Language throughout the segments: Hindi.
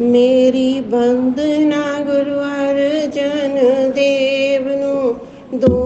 मेरी बंदना गुरु अर्जन देव नु दो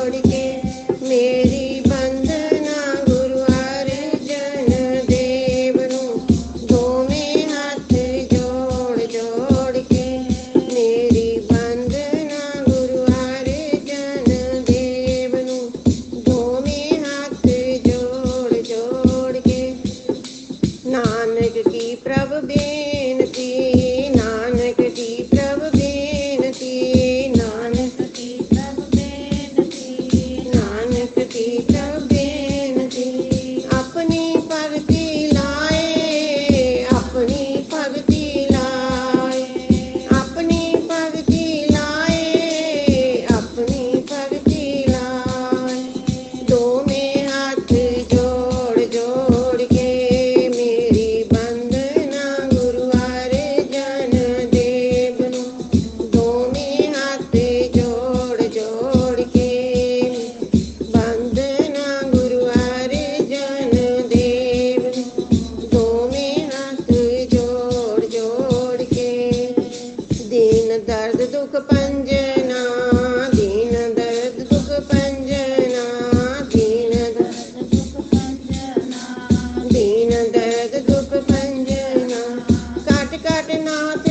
छोड़ के मेरे दुख पंजना, दीन दर्द दुख पंजना, दीन दर्द दुख पंजना, दीन दर्द दुख पंजना। काट काट नाथ